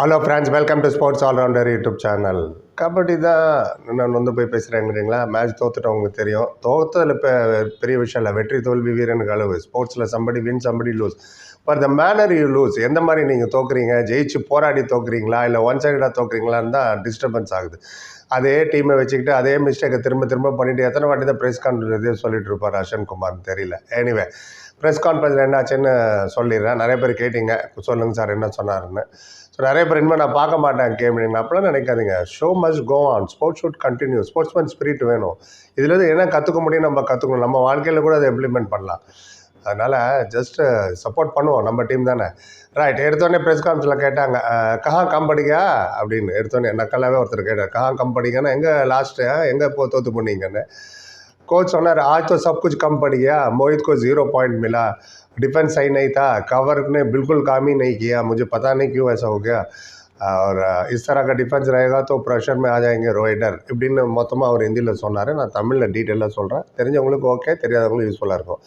Hello friends welcome to sports allrounder YouTube channel kabaddi தான் நான் வந்து போய் பேசுகிறேங்கிறீங்களா மேட்ச் தோத்துட்டவங்களுக்கு தெரியும். தோத்ததில் இப்போ பெரிய விஷயம் இல்லை. வெற்றி தோல்வி வீரனுக்கு அளவு ஸ்போர்ட்ஸில் somebody win somebody lose but the manner you lose எந்த மாதிரி நீங்கள் தோக்குறீங்க? ஜெயிச்சு போராடி தோக்குறீங்களா? இல்லை ஒன் சைடாக தோக்குறீங்களான்னு தான் டிஸ்டர்பன்ஸ் ஆகுது. அதே டீமை வச்சுக்கிட்டு அதே மிஸ்டேக்கை திரும்ப திரும்ப பண்ணிவிட்டு எத்தனை வாட்டி தான் ப்ரெஸ் கான்ஃபரன்ஸ் சொல்லிட்டு இருப்பார் அஷன் குமார்னு தெரியல. எனிவே ப்ரெஸ் கான்ஃபரன்ஸில் என்னாச்சுன்னு சொல்லிடுறேன். நிறைய பேர் கேட்டிங்க. சொல்லுங்கள் சார் என்ன சொன்னாருன்னு. ஸோ நிறைய பேர் இனிமேல் நான் பார்க்க மாட்டேன் கேம் அப்படிலாம் நினைக்காதீங்க. Show must go on sports should continue sportsman spirit வேணும். இதுலேருந்து என்ன கற்றுக்க முடியும் நம்ம கற்றுக்கணும் நம்ம வாழ்க்கையில் கூட அதை இம்ப்ளிமெண்ட் பண்ணலாம். அதனால் ஜஸ்ட்டு சப்போர்ட் பண்ணுவோம். நம்ம டீம் தானே. ரைட் எடுத்தோடனே ப்ரெஸ் கான்ஃபரன்ஸில் கேட்டாங்க கஹா கம்படிக்கா? அப்படின்னு. எடுத்தோடனே நக்கலாகவே ஒருத்தர் கேட்டார் கஹா கம்படிக்கான்னு எங்கே லாஸ்ட்டு எங்கே போ தோற்று போனீங்கன்னு? कोच सोनार आज तो सब कुछ कम पड़ गया मोहित को ज़ीरो पॉइंट मिला डिफेंस सही नहीं था कवर ने बिल्कुल काम ही नहीं किया मुझे पता नहीं क्यों ऐसा हो गया और इस तरह का डिफेंस रहेगा तो ப்ரெஷர் में आ जाएंगे ரோய்டர் இப்படின்னு மொத்தமாக அவர் ஹிந்தியில் சொன்னார் நான் தமிழில் டீட்டெயிலாக சொல்கிறேன் தெரிஞ்சவங்களுக்கு ஓகே தெரியாதவங்களுக்கு யூஸ்ஃபுல்லாக இருக்கும்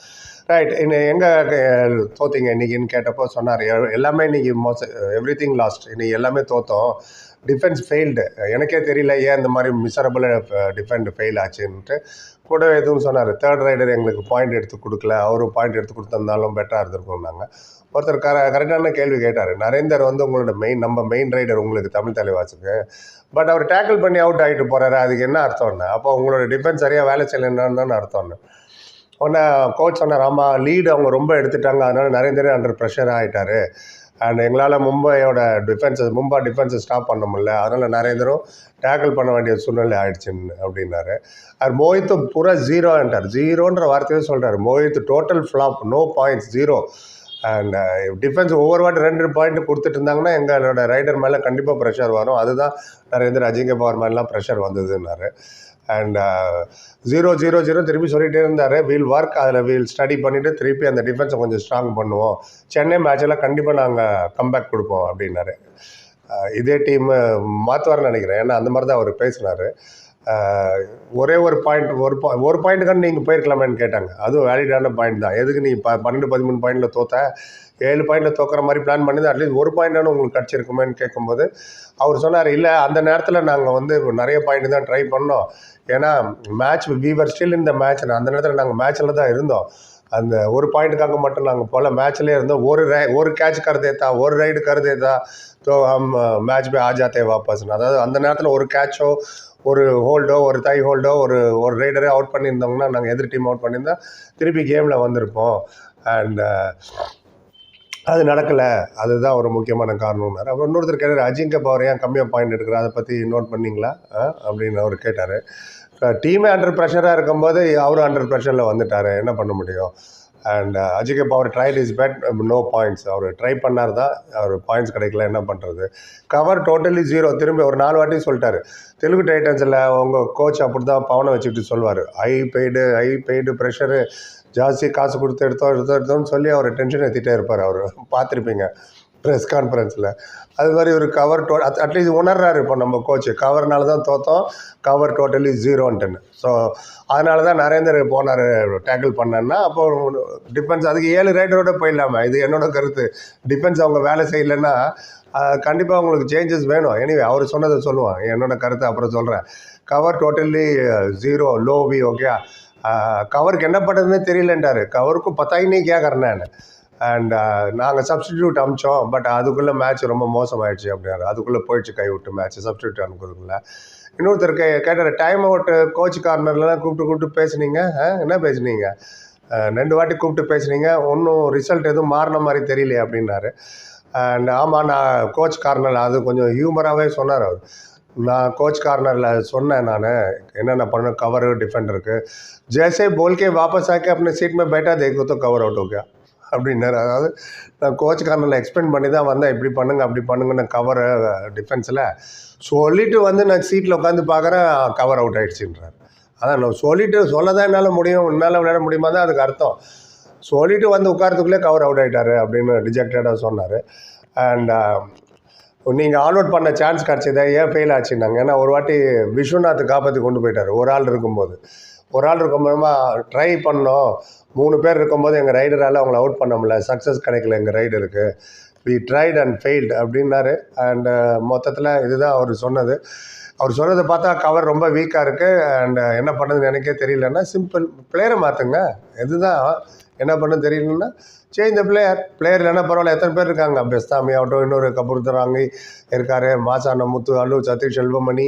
ரைட் இன்னும் எங்கே தோத்தீங்க? இன்றைக்கின்னு கேட்டப்போ சொன்னார் எ- எல்லாமே இன்றைக்கி மோச எவ்ரி திங் லாஸ்ட் இன்னைக்கு எல்லாமே தோத்தோம். டிஃபென்ஸ் ஃபெயில்டு எனக்கே தெரியல ஏன் இந்த மாதிரி மிசரபிள் டிஃபெண்ட் ஃபெயில் ஆச்சுன்ட்டு. கூட எதுவும் சொன்னார் தேர்ட் ரைடர் எங்களுக்கு பாயிண்ட் எடுத்து கொடுக்கல. அவரும் பாயிண்ட் எடுத்து கொடுத்துருந்தாலும் பெட்டராக இருந்திருக்கும்னாங்க. ஒருத்தர் கர கரெக்டான கேள்வி கேட்டார். நரேந்தர் வந்து உங்களோட மெயின் நம்ம மெயின் ரைடர் உங்களுக்கு தமிழ் தலைவாசுக்கு. பட் அவர் டேக்கிள் பண்ணி அவுட் ஆகிட்டு போகிறாரு அதுக்கு என்ன அர்த்தம்னு? அப்போ உங்களோட டிஃபென்ஸ் சரியாக வேலை செய்யலைன்னு அர்த்தம்னு. உடனே கோச் சொன்னார் ஆமாம் லீடு அவங்க ரொம்ப எடுத்துட்டாங்க. அதனால நரேந்திரே அண்டர் ப்ரெஷர் ஆகிட்டாரு அண்ட் எங்களால் மும்பையோட டிஃபென்ஸஸ் மும்பை டிஃபென்ஸை ஸ்டாப் பண்ண முடியல. அதனால் நரேந்திரம் டேக்கிள் பண்ண வேண்டிய சூழ்நிலை ஆயிடுச்சுன்னு அப்படின்னாரு. அவர் மோஹித்து பூரா ஜீரோன்ட்டார் ஜீரோன்ற வார்த்தையே சொல்கிறார் Mohit total flop no points zero defence ஒவ்வொரு வாட்டி ரெண்டு பாயிண்ட் கொடுத்துட்டு இருந்தாங்கன்னா எங்களோட ரைடர் மேலே கண்டிப்பாக ப்ரெஷர் வரும். அதுதான் நரேந்திர அஜிங்க பவர் மேலாம் ப்ரெஷர் வந்ததுன்னாரு. அண்ட் ஜீரோ ஜீரோ ஜீரோ திருப்பி சொல்லிகிட்டே இருந்தார். வீல் ஒர்க் அதில் வீல் ஸ்டடி பண்ணிவிட்டு திருப்பி அந்த டிஃபென்ஸை கொஞ்சம் ஸ்ட்ராங் பண்ணுவோம். சென்னை மேட்செல்லாம் கண்டிப்பாக நாங்கள் கம்பேக் கொடுப்போம் அப்படின்னாரு. Uh, இதே டீம் மாற்றுவார்னு நினைக்கிறேன். ஏன்னா அந்த மாதிரி தான் அவர் பேசினார். ஒரே ஒரு பாயிண்ட் ஒரு பா ஒரு பாயிண்ட்டுக்கான நீங்கள் போயிருக்கலாமேன்னு கேட்டாங்க. அதுவும் வேலிடான பாயிண்ட் தான். எதுக்கு நீ ப பன்னெண்டு பதிமூணு பாயிண்டில் தோத்த? ஏழு பாயிண்டில் தோக்குற மாதிரி பிளான் பண்ணி அட்லீஸ்ட் ஒரு பாயிண்ட்டான உங்களுக்கு கிடச்சிருக்குமேன்னு கேட்கும்போது அவர் சொன்னார் இல்லை அந்த நேரத்தில் நாங்கள் வந்து நிறைய பாயிண்ட் தான் ட்ரை பண்ணோம். ஏன்னா மேட்ச் வீவர் ஸ்டில் இந்த மேட்ச் அந்த நேரத்தில் நாங்கள் மேட்ச்சில் தான் இருந்தோம். அந்த ஒரு பாயிண்ட்டுக்காக மட்டும் நாங்கள் போல மேட்ச்லேயே இருந்தோம். ஒரு ரை ஒரு கேட்ச் கருதேத்தா ஒரு ரைடு கருதே தான் மேட்ச் போய் ஆஜாத்தே ஜாத்தே வாபஸ்னு அதாவது அந்த நேரத்தில் ஒரு கேட்சோ ஒரு ஹோல்டோ ஒரு தை ஹோல்டோ ஒரு ஒரு ரைடரே அவுட் பண்ணியிருந்தோம்னா நாங்கள் எதிர் டீம் அவுட் பண்ணியிருந்தா திருப்பி கேமில் வந்திருப்போம். அண்ட் uh, அது நடக்கலை. அதுதான் ஒரு முக்கியமான காரணம்னாரு அப்புறம் இன்னொருத்தர் கேட்டார் அஜிங்க பவர் ஏன் கம்மியாக பாயிண்ட் எடுக்கிறார் அதை பற்றி நோட் பண்ணீங்களா? அப்படின்னு அவர் கேட்டார். டீமே அண்டர் ப்ரெஷராக இருக்கும்போது அவரும் அண்டர் ப்ரெஷரில் வந்துட்டார். என்ன பண்ண முடியும்? And Ajinkya Pawar tried his best no points our try பண்ணார் தான் அவர் பாயிண்ட்ஸ் கிடைக்கல என்ன பண்ணுறது கவர் டோட்டலி ஜீரோ திரும்பி ஒரு நாலு வாட்டி சொல்லிட்டாரு. தெலுங்கு டைட்டன்ஸில் உங்கள் கோச் அப்படி தான் பவனை வச்சுக்கிட்டு சொல்லுவார். High paid high paid pressure ஜாஸ்தி காசு கொடுத்து எடுத்தோம் எடுத்தோம் எடுத்தோம்னு சொல்லி அவர் டென்ஷன் ஏற்றிட்டே இருப்பார் அவர். பார்த்துருப்பீங்க. ப்ரெஸ் கான்ஃபரன்ஸில் அது மாதிரி ஒரு கவர் டோ அட்லீஸ்ட் உணர்றாரு இப்போ நம்ம கோச் கவர்னால தான் தோத்தோம். கவர் டோட்டலி ஜீரோன்ட்டுன்னு ஸோ அதனால தான் நரேந்தர் போனார் டேக்கிள் பண்ணேன்னா அப்போ டிஃபென்ஸ் அதுக்கு ஏழு ரைடரோட போயிடலாமா. இது என்னோட கருத்து. டிஃபென்ஸ் அவங்க வேலை செய்யலைன்னா கண்டிப்பாக அவங்களுக்கு சேஞ்சஸ் வேணும். எனிவே அவர் சொன்னதை சொல்லுவான். என்னோட கருத்தை அப்புறம் சொல்கிறேன் cover totally zero low we okay கவருக்கு என்ன பண்ணுறதுனே தெரியலன்றாரு கவருக்கும் பத்தாயி கேட்குறேன் கேட்குறேன் அண்ட் நாங்கள் சப்ஸ்டிடியூட் அமிச்சோம் பட் அதுக்குள்ளே மேட்ச் ரொம்ப மோசமாயிடுச்சு அப்படின்னாரு அதுக்குள்ளே போயிடுச்சு கை விட்டு மேட்ச் சப்ஸ்டியூட் அனுப்புறதுக்குள்ள இன்னொருத்தர் கே கேட்டார் டைம் அவுட் கோச் கார்னர்லாம் கூப்பிட்டு கூப்பிட்டு பேசுனீங்க ஆ, என்ன பேசுனீங்க அஹ், ரெண்டு வாட்டி கூப்பிட்டு பேசுனீங்க ஒன்றும் ரிசல்ட் எதுவும் மாறின மாதிரி தெரியலையே அப்படின்னாரு அண்ட் ஆமாம் நான் கோச் கார்னர் அது கொஞ்சம் ஹியூமராகவே சொன்னார் அவர் நான் கோச் கார்னரில் சொன்னேன் நான் என்னென்ன பண்ணணும் கவர் डिफेंडर जैसे बोल के वापस आके अपने सीट में बैठा देखो तो कवर आउट हो गया அப்படின்னாரு. அதாவது நான் கோச் கார்னரில் எக்ஸ்பிளைன் பண்ணி தான் வந்தேன். இப்படி பண்ணுங்க அப்படி பண்ணுங்கன்னு கவர் டிஃபென்ஸில் சொல்லிட்டு வந்து நான் சீட்டில் உட்காந்து பார்க்குறேன் கவர் அவுட் ஆகிடுச்சின்றார் அதான் நான் சொல்லிவிட்டு சொல்ல தான் என்னால் முடியும் என்னால் விளையாட முடியுமா தான் அதுக்கு அர்த்தம். சொல்லிட்டு வந்து உட்காரத்துக்குள்ளே கவர் அவுட் ஆகிட்டாரு அப்படின்னு ரிஜெக்டடாக சொன்னார். அண்ட் நீங்கள் ஆல் அவுட் பண்ண சான்ஸ் கிடச்சதே ஏன் ஃபெயில் ஆச்சுன்னாங்க. ஏன்னா ஒரு வாட்டி விஸ்வநாத் காப்பாற்றி கொண்டு போயிட்டார் ஒரு ஆள் இருக்கும்போது. ஒரு ஆள் இருக்கும்போதுமா ட்ரை பண்ணோம். மூணு பேர் இருக்கும்போது எங்கள் ரைடரால் அவங்கள அவுட் பண்ண முடியல. சக்ஸஸ் கிடைக்கல எங்கள் ரைடருக்கு வி ட்ரைட் அண்ட் ஃபெயில்டு அப்படின்னாரு. அண்டு uh, மொத்தத்தில் இதுதான் அவர் சொன்னது. அவர் சொன்னதை பார்த்தா கவர் ரொம்ப வீக்காக இருக்குது அண்டு uh, என்ன பண்ணுறதுன்னு எனக்கே தெரியலன்னா சிம்பிள் பிளேயரை மாற்றுங்க இதுதான் என்ன பண்ண தெரியலன்னா சேஞ்ச் த பிளேயர் பிளேயர் இல்லைன்னா பரவாயில்ல எத்தனை பேர் இருக்காங்க? பெஸ்தாமி ஆகட்டும் இன்னொரு கபூர்தராங்கி இருக்கார். மாசான முத்து அல்லு Satish Selvamani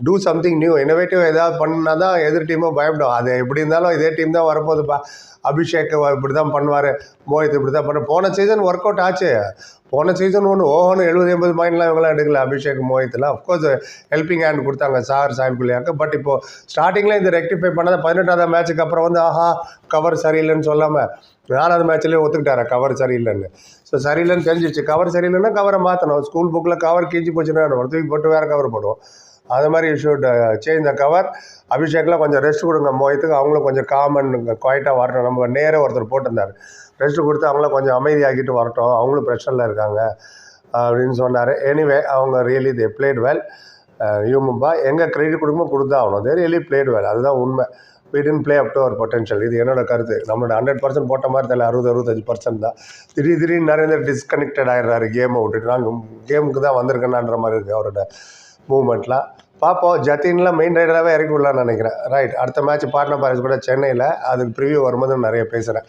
do something new innovative ஏதாவது பண்ணால் தான் எதிர் டீமும் பயப்படும். அது எப்படி இருந்தாலும் இதே டீம் தான் வரப்போகுதுப்பா. அபிஷேக் இப்படி தான் பண்ணுவார். மோஹித் இப்படி தான் பண்ண. போன சீசன் ஒர்க் அவுட் ஆச்சு. போன சீசன் ஒன்று ஓஹோன்னு எழுபது எண்பது பாயிண்ட்லாம் இவங்களாம் எடுக்கல. அபிஷேக் மோஹித்லாம் அஃப்கோர்ஸ் ஹெல்பிங் ஹேண்ட் கொடுத்தாங்க சார் சாயம் பிள்ளையாக்கு பட் இப்போது ஸ்டார்டிங்கில் இந்த ரெக்டிஃபை பண்ணாத பதினெட்டாவது மேட்ச்சுக்கு அப்புறம் வந்து ஆஹா கவர் சரியில்லைன்னு சொல்லாமல் நாலாவது மேட்ச்லேயே ஒத்துக்கிட்டாரா? கவர் சரியில்லைன்னு. ஸோ சரியில்லைன்னு தெரிஞ்சிச்சு கவர் சரியில்லைன்னா கவரை மாற்றணும் ஸ்கூல் புக்கில் கவர் கீஞ்சி போச்சுன்னா நம்ம தூக்கி போட்டு வேறு கவர் போடுவோம். அது மாதிரி ஷுட் சேஞ்ச் த கவர் அபிஷேக்லாம் கொஞ்சம் ரெஸ்ட் கொடுங்க மோயத்துக்கு அவங்களும் கொஞ்சம் காமன் குவாய்ட்டாக வரட்டும். நம்ம நேரே ஒருத்தர் போட்டிருந்தார். ரெஸ்ட் கொடுத்து அவங்கள கொஞ்சம் அமைதியாக்கிட்டு வரட்டும். அவங்களும் ப்ரெஷரில் இருக்காங்க அப்படின்னு சொன்னார். எனிவே அவங்க ரியலி தே பிளேட் வெல் யூமும்பா எங்கே கிரெடிட் கொடுக்குமோ கொடுத்தா ஆகணும். தே ரியலி பிளேட் வெல் அதுதான் உண்மை. We didn't play up to our potential. இது என்னோட கருத்து. நம்மளோட ஹண்ட்ரட் பர்சன்ட் போட்ட மாதிரி தெரியல. அறுபது அறுபத்தஞ்சு பர்சன்ட் தான். திடீர் திடீர்னு நிறைய பேர் டிஸ்கனெக்டட் ஆகிடுறாரு கேமை விட்டுட்டு. நாங்கள் கேமுக்கு தான் வந்திருக்கேனான்ற மாதிரி இருக்குது அவரோட மூமெண்ட்லாம் பார்ப்போம் ஜத்தின்லாம் மெயின் ரைடராகவே இறக்கி விடலான்னு நினைக்கிறேன். ரைட் அடுத்த மேட்ச் பார்ட்னர் பாரிஸ் கூட சென்னையில் அதுக்கு ப்ரிவியூ வரும்போது நிறைய பேசுகிறேன்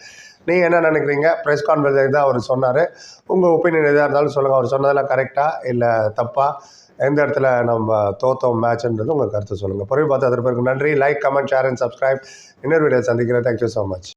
நீங்கள் என்ன நினைக்கிறீங்க? ப்ரெஸ் கான்ஃபரன்ஸ் தான் அவர் சொன்னார். உங்கள் ஒப்பீனியன் எதாக இருந்தாலும் சொல்லுங்கள் அவர் சொன்னதெல்லாம் கரெக்டாக இல்லை தப்பாக எந்த இடத்துல நம்ம தோத்தோம் மேட்ச்ன்றது உங்கள் கருத்து சொல்லுங்கள் பொறுமை பார்த்து அதற்கு நன்றி. Like comment share and subscribe இன்னொரு வீடியோ சந்திக்கிறேன். Thank you so much